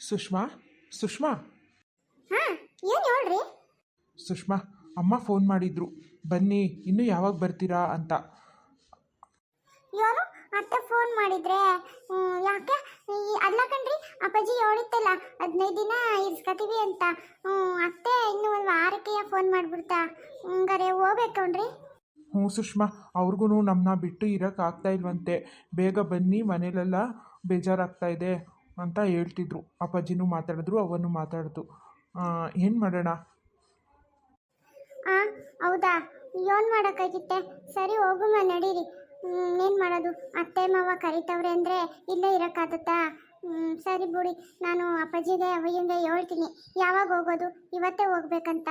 ಸುಷ್ಮಾ ಸುಷ್ಮಾ. ಹಾಂ ಏನು ಹೇಳ್ರಿ? ಸುಷ್ಮಾ ಅಮ್ಮ ಫೋನ್ ಮಾಡಿದ್ರು. ಬನ್ನಿ ಇನ್ನು ಯಾವಾಗ ಬರ್ತೀರಾ ಅಂತ. ಯಾರು? ಅತ್ತೆ ಫೋನ್ ಮಾಡಿದ್ರೆ. ಹ್ಮ್, ಯಾಕೆ? ಈ ಅಲ್ಲ ಕಣ್ರಿ ಅಪ್ಪಾಜಿ ಹೇಳಿತ್ತಲ್ಲ ಹದಿನೈದು ದಿನ ಇರ್ಸ್ಕತೀವಿ ಅಂತ. ಹ್ಮ್, ಅತ್ತೆ ಇನ್ನು ಒಂದು ವಾರಕ್ಕೆ ಫೋನ್ ಮಾಡ್ಬಿಡ್ತಾ. ಹಂಗಾರೆ ಹೋಗ್ಬೇಕಣ್ರಿ ಹ್ಞೂ ಸುಷ್ಮಾ ಅವ್ರಿಗೂ ನಮ್ಮನ್ನ ಬಿಟ್ಟು ಇರೋಕ್ಕಾಗ್ತಾ ಇಲ್ವಂತೆ. ಬೇಗ ಬನ್ನಿ ಮನೇಲೆಲ್ಲ ಬೇಜಾರಾಗ್ತಾ ಇದೆ. ಅಂತ ಹೇಳ್ತಿದ್ರು. ಅಪ್ಪಾಜಿನೂ ಮಾತಾಡಿದ್ರು ಅವನು ಮಾತಾಡಿದ್ರು ಏನು ಮಾಡೋಣ? ಹಾಂ ಹೌದಾ? ಏನು ಮಾಡೋಕ್ಕಾಗಿತ್ತೆ? ಸರಿ ಹೋಗುಮ್ಮ ನಡೀರಿ. ಏನು ಮಾಡೋದು? ಅತ್ತೆ ಮಾವ ಕರಿತವ್ರೆ ಅಂದರೆ ಇಲ್ಲೇ ಇರೋಕ್ಕಾಗುತ್ತಾ? ಸರಿ ಬಿಡಿ ನಾನು ಅಪ್ಪಾಜಿಗೆ ಅವಯ್ಯಂಗೆ ಹೇಳ್ತೀನಿ. ಯಾವಾಗ ಹೋಗೋದು? ಇವತ್ತೇ ಹೋಗ್ಬೇಕಂತ.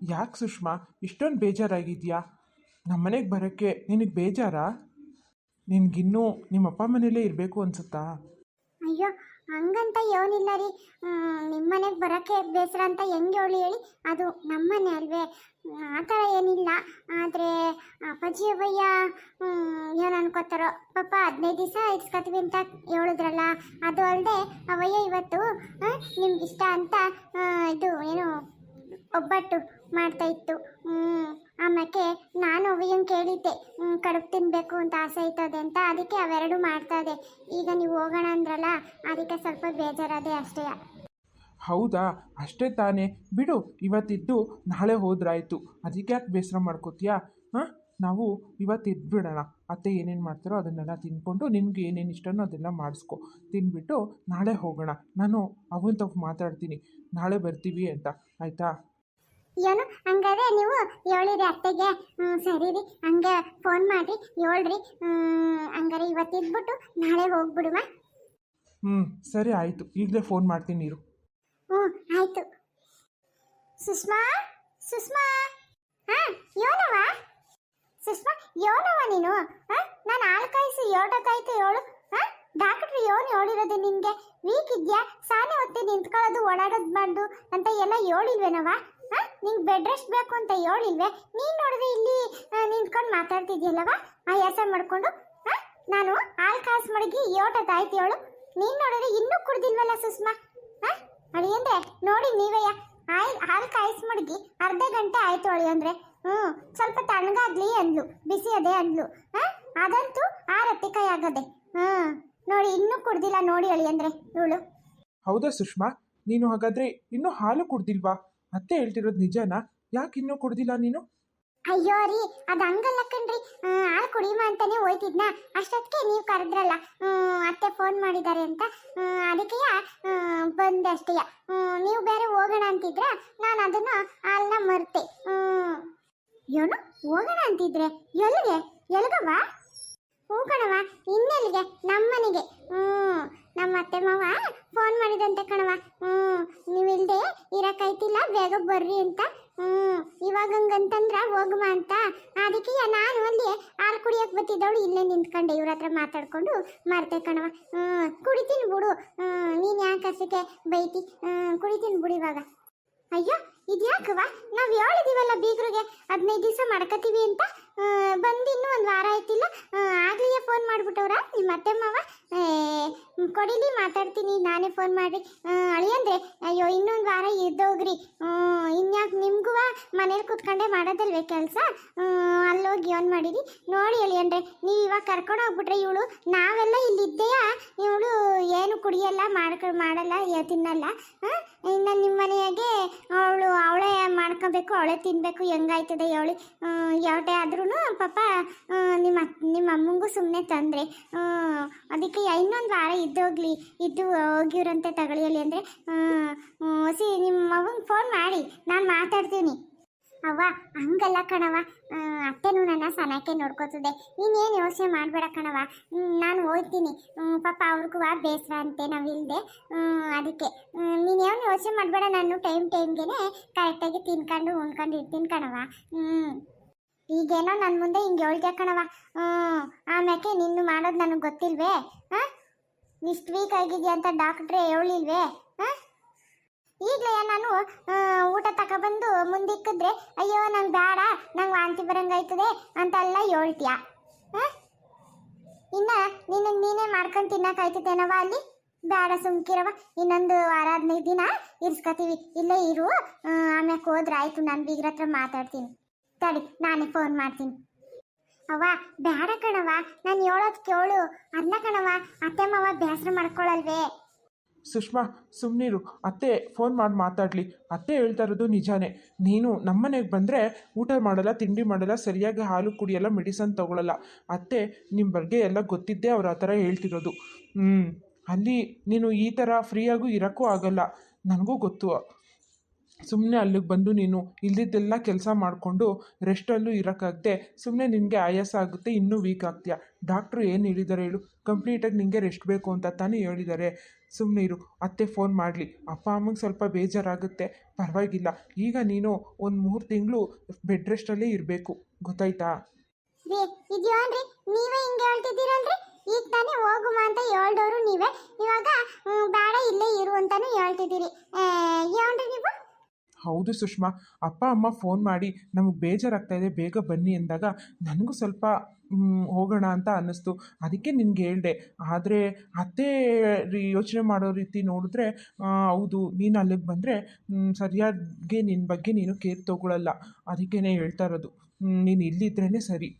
ಯಾಕೆ ಸುಷ್ಮಾ? ಇಷ್ಟೊಂದು ಬೇಜಾರಾಗಿದೆಯಾ? ನಮ್ಮ ಮನೆಗೆ ಬರೋಕ್ಕೆ ನಿನಗೆ ಬೇಜಾರಾ? ನಿನಗಿನ್ನೂ ನಿಮ್ಮ ಅಪ್ಪ ಮನೇಲೇ ಇರಬೇಕು ಅನ್ಸುತ್ತಾ? ಅಯ್ಯೋ, ಹಂಗಂತ ಏನಿಲ್ಲ ರೀ. ನಿಮ್ಮ ಮನೆಗೆ ಬರೋಕ್ಕೆ ಬೇಸರ ಅಂತ ಹೆಂಗೆ ಹೇಳಿ ಹೇಳಿ, ಅದು ನಮ್ಮನೆ ಅಲ್ವೇ. ಆ ಥರ ಏನಿಲ್ಲ. ಆದರೆ ಅಪ್ಪಾಜಿ ಅಯ್ಯ ಏನು ಅನ್ಕೋತಾರೋ. ಪಾಪ ಹದಿನೈದು ದಿವಸ ಇಸ್ಕೊತೀವಿ ಅಂತ ಹೇಳಿದ್ರಲ್ಲ, ಅದು ಅಲ್ಲದೆ ಅವಯ್ಯ ಇವತ್ತು ನಿಮ್ಗೆ ಇಷ್ಟ ಅಂತ ಇದು, ಏನು ಒಬ್ಬಟ್ಟು ಮಾಡ್ತಾ ಇತ್ತು. ಆಮೇಲೆ ನಾನು ಅವಯ್ಯಂಗೆ ಕೇಳಿದ್ದೆ ಕಡುಬು ತಿನ್ನಬೇಕು ಅಂತ ಆಸೆ ಐತದೆ ಅಂತ. ಅದಕ್ಕೆ ಅವೆರಡು ಮಾಡ್ತಾ ಇದೆ ಈಗ ನೀವು ಹೋಗೋಣ ಅಂದ್ರಲ್ಲ, ಅದಕ್ಕೆ ಸ್ವಲ್ಪ ಬೇಜಾರದೆ ಅಷ್ಟೇ. ಹೌದಾ? ಅಷ್ಟೇ ತಾನೇ. ಬಿಡು, ಇವತ್ತಿದ್ದು ನಾಳೆ ಹೋದ್ರಾಯ್ತು. ಅದಕ್ಕೆ ಯಾಕೆ ಬೇಸರ ಮಾಡ್ಕೋತೀಯಾ? ಹಾಂ? ನಾವು ಇವತ್ತಿದ್ದು ಬಿಡೋಣ. ಅತ್ತೆ ಏನೇನು ಮಾಡ್ತಾರೋ ಅದನ್ನೆಲ್ಲ ತಿನ್ಕೊಂಡು ನಿಮ್ಗೆ ಏನೇನು ಇಷ್ಟನೋ ಅದೆಲ್ಲ ಮಾಡಿಸ್ಕೊ. ತಿನ್ಬಿಟ್ಟು ನಾಳೆ ಹೋಗೋಣ. ನಾನು ಅವನ ತಪ್ಪು ಮಾತಾಡ್ತೀನಿ. ನಾಳೆ ಬರ್ತೀವಿ ಅಂತ. ಆಯಿತಾ? ಏನು? ಹಂಗಾದ್ರೆ ನೀವು ಹೇಳಿರಿ ಅತ್ತೆಗೆ. ಹ್ಮ್, ಸರಿ ರೀ ಹಂಗೆ ಫೋನ್ ಮಾಡಿ ಹೇಳ್ರಿ ಹಂಗಾರೆ ಇವತ್ತಿದ್ಬಿಟ್ಟು ನಾಳೆ ಹೋಗ್ಬಿಡುವ. ಹ್ಞೂ ಸರಿ ಆಯಿತು. ಈಗಲೇ ಫೋನ್ ಮಾಡ್ತೀನಿ ನೀರು ಹ್ಞೂ ಆಯ್ತು. ಸುಷ್ಮಾ? ಸುಷ್ಮಾ? ಹಾ ಯೋನವ ಸುಷ್ಮಾ ಯೋನವ ನೀನು? ಹಾ ನಾನು ಹಾಲು ಕಾಯಿಸಿ ಕಾಯ್ತು ಹೇಳು ಹಾ ಡಾಕ್ಟ್ರು ಯೋನು ಹೇಳಿರೋದು ನಿನ್ಗೆ? ವೀಕ್ ಇದ್ಯಾ? ಸಾನೆ ಹೊತ್ತಿ ನಿಂತ್ಕೊಳ್ಳೋದು ಓಡಾಡೋದು ಬಂದು ಅಂತ ಎಲ್ಲ ಹೇಳಿಲ್ವೇನವ ನಿಂಗೆ ಬೆಡ್ ರೆಸ್ಟ್ ಬೇಕು ಅಂತ ಹೇಳಿಲ್ವೇ? ನೀನು ನೋಡಿದ್ರೆ ಇಲ್ಲಿ ನಿಂತ್ಕೊಂಡು ಮಾತಾಡ್ತಿದ್ಯಲ್ಲವ? ಆಯಾಸ ಮಾಡ್ಕೊಂಡು ನಾನು ಹಾಲು ಕಾಸು ಮಡಗಿ ಏಟತ್ತಾಯ್ತು ಹೇಳು ನೀನು ನೋಡಿದ್ರೆ ಇನ್ನೂ ಕುಡ್ದಿಲ್ವಲ್ಲ ಸುಷ್ಮಾ? ಹಾ? ಅಳಿಯಂದ್ರೆ ನೋಡಿ ನೀವಯ್ಯ ಆಯ್ ಹಾಲು ಕಾಯಿಸಿ ಮಡಗಿ ಅರ್ಧ ಗಂಟೆ ಆಯ್ತು ಅಳಿಯಂದ್ರೆ ಹ್ಞೂ, ಸ್ವಲ್ಪ ತಣ್ಣಗಾಗ್ಲಿ ಅಂದ್ಲು, ಬಿಸಿ ಅದೇ ಅಂದ್ಲು. ಹಾ? ಅದಂತೂ ಆರತ್ತಿ ಕೈ ಆಗದೆ. ಹ್ಞೂ, ನೋಡಿ ಇನ್ನೂ ಕುಡ್ದಿಲ್ಲ ನೋಡಿ ಅಳಿಯಂದ್ರೆ ಇವಳು. ಹೌದಾ ಸುಷ್ಮಾ? ನೀನು ಹಾಗಾದ್ರೆ ಇನ್ನೂ ಹಾಲು ಕುಡ್ದಿಲ್ವಾ? ಅತ್ತೆ ಹೇಳ್ತಿರೋದು ನಿಜನಾ? ಯಾಕೆ ಇನ್ನೂ ಕುಡ್ದಿಲ್ಲ ನೀನು? ಅಯ್ಯೋ ರೀ ಅದು ಹಂಗಲ್ಲ ಕಣ್ರಿ. ಆಳ್ ಕುಡಿಯುವ ಅಂತಾನೆ ಹೋಯ್ತಿದ್ನ? ಅಷ್ಟೊತ್ತಿಗೆ ನೀವು ಕರೆದ್ರಲ್ಲ. ಅತ್ತೆ ಫೋನ್ ಮಾಡಿದ್ದಾರೆ ಅಂತ. ಹ್ಮ್, ಅದಕ್ಕೆ ಬಂದೆ ಅಷ್ಟೇ ನೀವು ಬೇರೆ ಹೋಗೋಣ ಅಂತಿದ್ರೆ ನಾನು ಅದನ್ನು ಹಾಲನ್ನ ಮರ್ತೆ. ಏನು ಹೋಗೋಣ ಅಂತಿದ್ರೆ? ಎಲ್ಲಿಗೆ? ಎಲ್ಗವ? ಹೋಗೋಣವಾ? ಇನ್ನೆಲ್ಲಿಗೆ? ನಮ್ಮನೆಗೆ. ಹ್ಞೂ ನಮ್ಮ ಅತ್ತೆ ಮಾವ ಫೋನ್ ಮಾಡಿದಂತೆ ಕಣವ ಹ್ಞೂ ನೀವಿಲ್ದೆ ಇರಕೈತಿಲ್ಲ ಬೇಗ ಬರ್ರಿ ಅಂತ. ಹ್ಞೂ ಇವಾಗ ಹಂಗಂತಂದ್ರ ಅಂತ. ಅದಕ್ಕೆ ನಾನು ಅಲ್ಲಿ ಹಾಲು ಕುಡಿಯಕ್ಕೆ ಬತ್ತಿದ್ದವಳು ಇಲ್ಲೇ ನಿಂತ್ಕೊಂಡೆ ಇವ್ರ ಹತ್ರ ಮಾತಾಡ್ಕೊಂಡು ಮಾಡ್ತೆ ಕಣವ ಹ್ಞೂ ಕುಡಿತೀನಿ ಬಿಡು. ಹ್ಞೂ ನೀನು ಯಾಕೆ ಹಸಕ್ಕೆ ಬೈತಿ? ಹ್ಞೂ ಕುಡಿತೀನಿ ಬಿಡು ಇವಾಗ. ಅಯ್ಯೋ ಇದ್ಯಾಕವ ನಾವು ಹೇಳಿದೀವಲ್ಲ ಬೀಗ್ರಿಗೆ ಹದಿನೈದು ದಿವಸ ಮಾಡ್ಕೋತೀವಿ ಅಂತ? ಬಂದು ಇನ್ನೂ ಒಂದು ವಾರ ಆಯ್ತಿಲ್ಲ. ಆಗಲೇ ಫೋನ್ ಮಾಡ್ಬಿಟ್ಟವ್ರ? ನಿಮ್ಮ ಅತ್ತೆ ಮಾವ ಕೊಡಿಲಿ, ಮಾತಾಡ್ತೀನಿ, ನಾನೇ ಫೋನ್ ಮಾಡಿ ಅಳಿಯಂದ್ರೆ, ಅಯ್ಯೋ, ಇನ್ನೊಂದು ವಾರ ಇದ್ದೋಗ್ರಿ. ಇನ್ಯಾಕೆ ನಿಮ್ಗೂ ಮನೇಲಿ ಕೂತ್ಕೊಂಡೆ ಮಾಡೋದಲ್ವೇ ಕೆಲಸ? ಅಲ್ಲೋಗಿ ಏನು ಮಾಡಿರಿ. ನೋಡಿ ಅಳಿಯಂದ್ರೆ, ನೀವು ಇವಾಗ ಕರ್ಕೊಂಡು ಹೋಗ್ಬಿಟ್ರೆ ಇವಳು, ನಾವೆಲ್ಲ ಇಲ್ಲಿದ್ದೆಯ? ಇವಳು ಏನು ಕುಡಿಯಲ್ಲ, ಮಾಡ್ಕ, ಮಾಡಲ್ಲ ತಿನ್ನಲ್ಲ? ಇನ್ನು ನಿಮ್ಮ ಮನೆಯಾಗೆ ಅವಳು ಅವಳೇ ಮಾಡ್ಕೊಬೇಕು, ಅವಳೇ ತಿನ್ನಬೇಕು ಹೆಂಗಾಯ್ತದೆ ಅವಳಿ ಯಾವಟೇ ಆದ್ರೂ ಪಾಪ ನಿಮ್ಮ ನಿಮ್ಮ ಅಮ್ಮಂಗೂ ಸುಮ್ಮನೆ ತಂದರೆ ಅದಕ್ಕೆ ಇನ್ನೊಂದು ವಾರ ಇದ್ದೋಗ್ಲಿ, ಇದ್ದು ಹೋಗಿರಂತೆ ತಗೊಳ್ಳಿ ಅಂದರೆ ಸಿ, ನಿಮ್ಮ ಅವಂಗೆ ಫೋನ್ ಮಾಡಿ, ನಾನು ಮಾತಾಡ್ತೀನಿ. ಅವ್ವ, ಹಂಗಲ್ಲ ಕಣವ ಅತ್ತೆನೂ ನನ್ನ ಸನಕ್ಕೆ ನೋಡ್ಕೋತದೆ. ನೀನೇನು ಯೋಚನೆ ಮಾಡಬೇಡ ಕಣವ ನಾನು ಓದ್ತೀನಿ ಪಾಪ ಅವ್ರಿಗೂ ಬೇಸರ ಅಂತೆ ನಾವು ಇಲ್ಲದೆ ಅದಕ್ಕೆ ನೀನು ಏನು ಯೋಚನೆ ಮಾಡಬೇಡ, ನಾನು ಟೈಮ್ ಟೈಮ್ಗೆ ಕರೆಕ್ಟಾಗಿ ತಿನ್ಕೊಂಡು, ಉಣ್ಕೊಂಡು ಇರ್ತೀನಿ ಕಣವ ಹ್ಞೂ ಈಗೇನೋ ನನ್ನ ಮುಂದೆ ಹಿಂಗೆ ಹೇಳ್ದೆ ಕಣವ ಹ್ಞೂ ಆಮ್ಯಾಕೆ ನಿನ್ನ ಮಾಡೋದು ನನಗೆ ಗೊತ್ತಿಲ್ವೇ? ಹಾಂ? ಇಷ್ಟು ವೀಕ್ ಆಗಿದೆಯಾ ಅಂತ ಡಾಕ್ಟ್ರೇ ಹೇಳಿಲ್ವೇ ಹಾಂ? ಈಗಲೇ ನಾನು ಊಟ ತಗೊಬಂದು ಮುಂದಿಕ್ಕಿದ್ರೆ, ಅಯ್ಯೋ ನಂಗೆ ಬೇಡ ನಂಗೆ ವಾಂತಿ ಬರಂಗಾಯ್ತದೆ ಅಂತೆಲ್ಲ ಹೇಳ್ತೀಯ? ಹಾಂ? ಇನ್ನು ನಿನ್ನ ನೀನೇ ಮಾಡ್ಕೊಂಡು ತಿನ್ನೋಕ್ಕಾಯ್ತದೇನವ ಅಲ್ಲಿ? ಬೇಡ ಸುಮ್ಕಿರವ ಇನ್ನೊಂದು ವಾರ ಹದಿನೈದು ದಿನ ಇರ್ಸ್ಕೊತೀವಿ. ಇಲ್ಲೇ ಇರು. ಆಮ್ಯಾಕೆ ಹೋದ್ರೆ ಆಯಿತು, ನಾನು ಬೀಗ್ರ ಹತ್ರ ಮಾತಾಡ್ತೀನಿ. ತಡಿ ನಾನು ಫೋನ್ ಮಾಡ್ತೀನಿ. ಅವ್ವ, ಬೇಡ ಕಣವ ನಾನು ಹೇಳೋದು ಕೇಳು. ಅಲ್ಲ ಕಣವ ಅತ್ತೆ, ಮಾವ ಬೇಸರ ಮಾಡ್ಕೊಳ್ಳಲ್ವೇ ಸುಷ್ಮಾ ಸುಮ್ಮನಿರು ಅತ್ತೆ ಫೋನ್ ಮಾಡಿ ಮಾತಾಡಲಿ. ಅತ್ತೆ ಹೇಳ್ತಾ ಇರೋದು ನಿಜಾನೇ. ನೀನು ನಮ್ಮನೆಗೆ ಬಂದರೆ ಊಟ ಮಾಡಲ್ಲ, ತಿಂಡಿ ಮಾಡಲ್ಲ, ಸರಿಯಾಗಿ ಹಾಲು ಕುಡಿಯಲ್ಲ, ಮೆಡಿಸನ್ ತಗೊಳ್ಳಲ್ಲ ಅತ್ತೆ ನಿಮ್ಮ ಬಗ್ಗೆ ಎಲ್ಲ ಗೊತ್ತಿದ್ದೇ ಅವ್ರು ಆ ಥರ ಹೇಳ್ತಿರೋದು. ಹ್ಞೂ ಅಲ್ಲಿ ನೀನು ಈ ಥರ ಫ್ರೀಯಾಗೂ ಇರೋಕ್ಕೂ ಆಗಲ್ಲ. ನನಗೂ ಗೊತ್ತು. ಸುಮ್ಮನೆ ಅಲ್ಲಿಗೆ ಬಂದು ನೀನು ಇಲ್ದಿದ್ದೆಲ್ಲ ಕೆಲಸ ಮಾಡಿಕೊಂಡು ರೆಸ್ಟಲ್ಲೂ ಇರೋಕ್ಕಾಗದೆ ಸುಮ್ಮನೆ ನಿನಗೆ ಆಯಾಸ ಆಗುತ್ತೆ ಇನ್ನೂ ವೀಕ್ ಆಗ್ತೀಯ ಡಾಕ್ಟ್ರು ಏನು ಹೇಳಿದ್ದಾರೆ ಹೇಳು ಕಂಪ್ಲೀಟಾಗಿ ನಿನಗೆ ರೆಸ್ಟ್ ಬೇಕು ಅಂತ ತಾನೇ ಹೇಳಿದ್ದಾರೆ ಸುಮ್ಮನೆ ಇರು ಅತ್ತೆ ಫೋನ್ ಮಾಡಲಿ ಅಪ್ಪ ಅಮ್ಮಂಗೆ ಸ್ವಲ್ಪ ಬೇಜಾರಾಗುತ್ತೆ ಪರವಾಗಿಲ್ಲ ಈಗ ನೀನು ಒಂದು ಮೂರು ತಿಂಗಳು ಬೆಡ್ ರೆಸ್ಟಲ್ಲೇ ಇರಬೇಕು ಗೊತ್ತಾಯ್ತಾ ಈಗ ತಾನೇ ಹೋಗುಮ ಅಂತ ಹೇಳ್ದವರು ನೀವೇ ಇವಾಗ ಬೇಡ ಇಲ್ಲೇ ಇರು ಅಂತಾನು ಹೇಳ್ತಿದ್ದೀರಿ ಏನ್ರಿ ನೀವು ಹೌದು ಸುಷ್ಮಾ, ಅಪ್ಪ, ಅಮ್ಮ ಫೋನ್ ಮಾಡಿ ನಮಗೆ ಬೇಜಾರಾಗ್ತಾ ಇದೆ, ಬೇಗ ಬನ್ನಿ ಅಂದಾಗ ನನಗೂ ಸ್ವಲ್ಪ ಹೋಗೋಣ ಅಂತ ಅನ್ನಿಸ್ತು. ಅದಕ್ಕೆ ನಿನಗೆ ಹೇಳಿದೆ. ಆದರೆ ಅತ್ತೆ ಯೋಚನೆ ಮಾಡೋ ರೀತಿ ನೋಡಿದ್ರೆ ಹೌದು, ನೀನು ಅಲ್ಲಿಗೆ ಬಂದರೆ ಸರಿಯಾಗಿ ನಿನ್ನ ಬಗ್ಗೆ ನೀನು ಕೇರ್ ತೊಗೊಳ್ಳಲ್ಲ ಅದಕ್ಕೇ ಹೇಳ್ತಾ ಇರೋದು. ನೀನು ಇಲ್ಲಿದ್ರೇ ಸರಿ.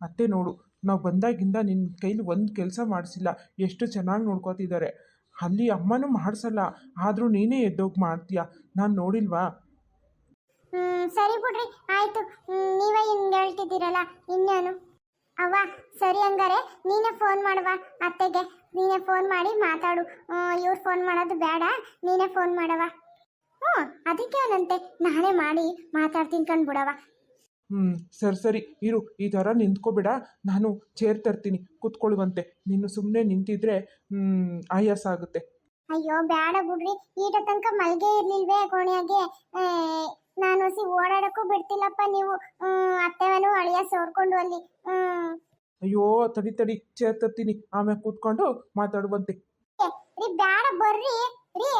ಅತ್ತೆ ನೋಡು, ನಾವು ಬಂದಾಗಿಂದ ನಿನ್ನ ಕೈಲಿ ಒಂದು ಕೆಲಸ ಮಾಡಿಸಿಲ್ಲ. ಎಷ್ಟು ಚೆನ್ನಾಗಿ ನೋಡ್ಕೋತಿದ್ದಾರೆ ಅಲ್ಲಿ ಅಮ್ಮನೂ ಮಾಡಿಸಲ್ಲ. ಆದರೂ ನೀನೇ ಎದ್ದೋಗಿ ಮಾಡ್ತೀಯ. ನಾನು ನೋಡಿಲ್ವಾ? ಸರಿ ಬಿಡ್ರಿ. ಆಯ್ತು. ನೀವೇ ಹಿಂಗೆ ಹೇಳ್ತಿದ್ದೀರಲ್ಲ ಇನ್ನೇನು ಅವ್ವ ಸರಿ ಹಂಗಾರೆ ನೀನೇ ಫೋನ್ ಮಾಡುವ ಅತ್ತೆಗೆ. ನೀನೇ ಫೋನ್ ಮಾಡಿ ಮಾತಾಡು. ಇವ್ರು ಫೋನ್ ಮಾಡೋದು ಬೇಡ ನೀನೇ ಫೋನ್ ಮಾಡವ ಹ್ಞೂ ಅದಕ್ಕೇನಂತೆ ನಾನೇ ಮಾಡಿ ಮಾತಾಡ್ತೀನಿ ಕಂಡ್ಬಿಡವ ಹ್ಞೂ ಸರಿ ಸರಿ. ಇರು ಈ ಥರ ನಿಂತ್ಕೋಬೇಡ. ನಾನು ಚೇರ್ ತರ್ತೀನಿ ಕೂತ್ಕೊಳ್ಳುವಂತೆ. ನೀನು ಸುಮ್ಮನೆ ನಿಂತಿದ್ರೆ ಹ್ಮ್, ಆಯಾಸ ಆಗುತ್ತೆ. ಅಯ್ಯೋ ಬೇಡ ಬಿಡ್ರಿ. ಈಟ ತನಕ ಮಲ್ಗೆ ಇರ್ಲಿಲ್ವೇ ಕೋಣೆಯಾಗೆ ನಾನು ಸಿ ಓಡಾಡಕ್ಕೂ ಬಿಡ್ತಿಲ್ಲಪ್ಪ ನೀವು. ಹ್ಮ್, ಅತ್ತೆವನು ಅಳಿಯ ಸೋರ್ಕೊಂಡು ಅಲ್ಲಿ. ಹ್ಮ್. ಅಯ್ಯೋ ತಡಿ ತಡಿ ಚೇರ್ ತರ್ತೀನಿ ಆಮೇಲೆ ಕೂತ್ಕೊಂಡು ಮಾತಾಡುವಂತೆ. ರೀ ಬ್ಯಾಡ ಬರ್ರಿ ರೀ.